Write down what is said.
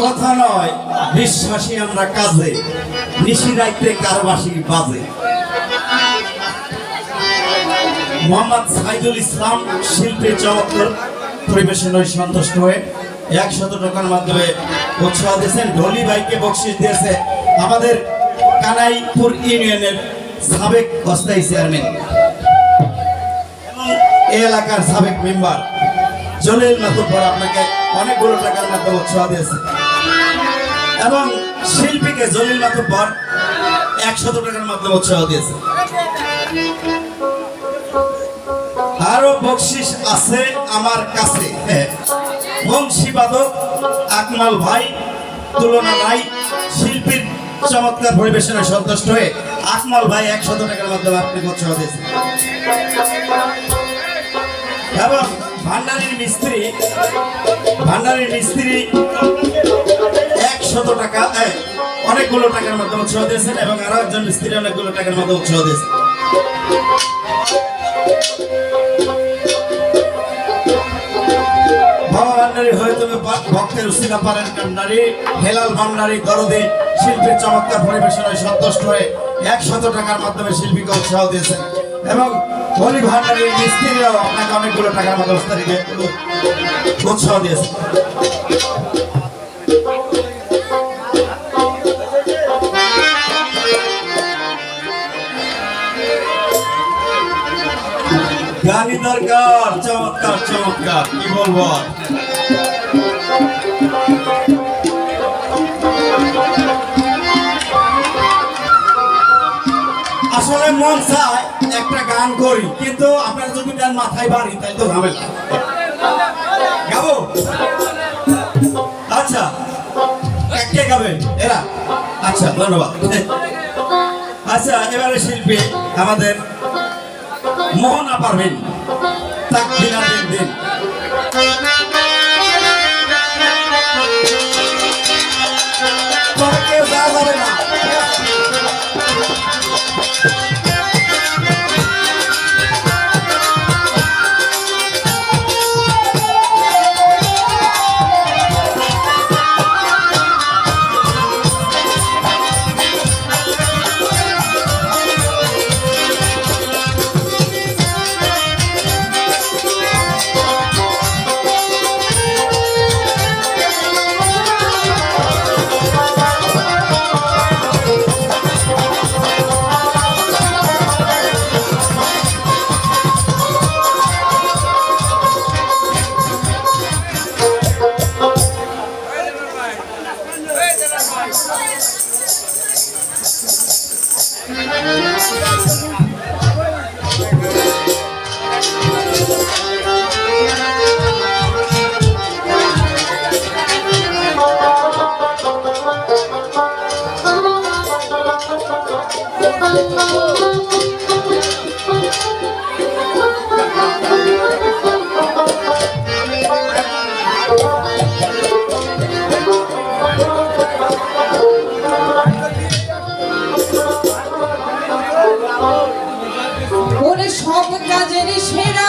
কথা নয়, বিশ্বাসী আমরা কাজে, নিশি রাইতে কারবাসি বাজে। মোহাম্মদ সাইদুল ইসলাম শিল্পীর চমৎকার পরিবেশনায় সন্তুষ্ট হয়ে একশত টাকার মাধ্যমে উৎসাহ দিয়েছেন। ঢলি ভাইকে বকশিস দিয়েছে আমাদের কানাইপুর ইউনিয়নের সাবেক অস্থায়ী চেয়ারম্যান এই এলাকার সাবেক মেম্বার। জলিল মাতুব্বর আপনাকে অনেকগুলো টাকার মাধ্যমে উৎসাহ দিয়েছে। এবং শিল্পীকে জলিল মাতুব্বর একশত টাকার মাধ্যমে উৎসাহ দিয়েছে। আরও বকশিস আছে আমার কাছে। বংশীবাদক আকমাল ভাই, তুলনা নাই। শিল্পীর চমৎকার পরিবেশনায় সন্তুষ্ট হয়ে আকমাল ভাই একশত টাকার মাধ্যমে আপনি উৎসাহ দিয়েছেন। এবং ভান্ডারির মিস্ত্রি ভান্ডারির মিস্ত্রি একশত টাকা অনেকগুলো টাকার মাধ্যমে উৎসাহ দিয়েছেন এবং আরও একজন মিস্ত্রি অনেকগুলো টাকার মাধ্যমে উৎসাহ দিয়েছেন। ভক্তের কান্ডারি চমৎকার সন্তুষ্ট হয়ে একশত টাকার মাধ্যমে শিল্পীকে উৎসাহ দিয়েছেন। এবং টাকার উৎসাহ দিয়েছে গানি দরকার, চমৎকার চমৎকার। কি বলব? আসলে মন চায় একটা গান করি, কিন্তু আপনার যদি গান মাথায় বাড়ি তাই তো ঝামেলা। গাবো? আচ্ছা কে গাবে, এরা? আচ্ছা ধন্যবাদ। আচ্ছা এবারে শিল্পী, আমাদের মোহনা পারবেন। তাক দিন দিন দিন সব কাজের সেরা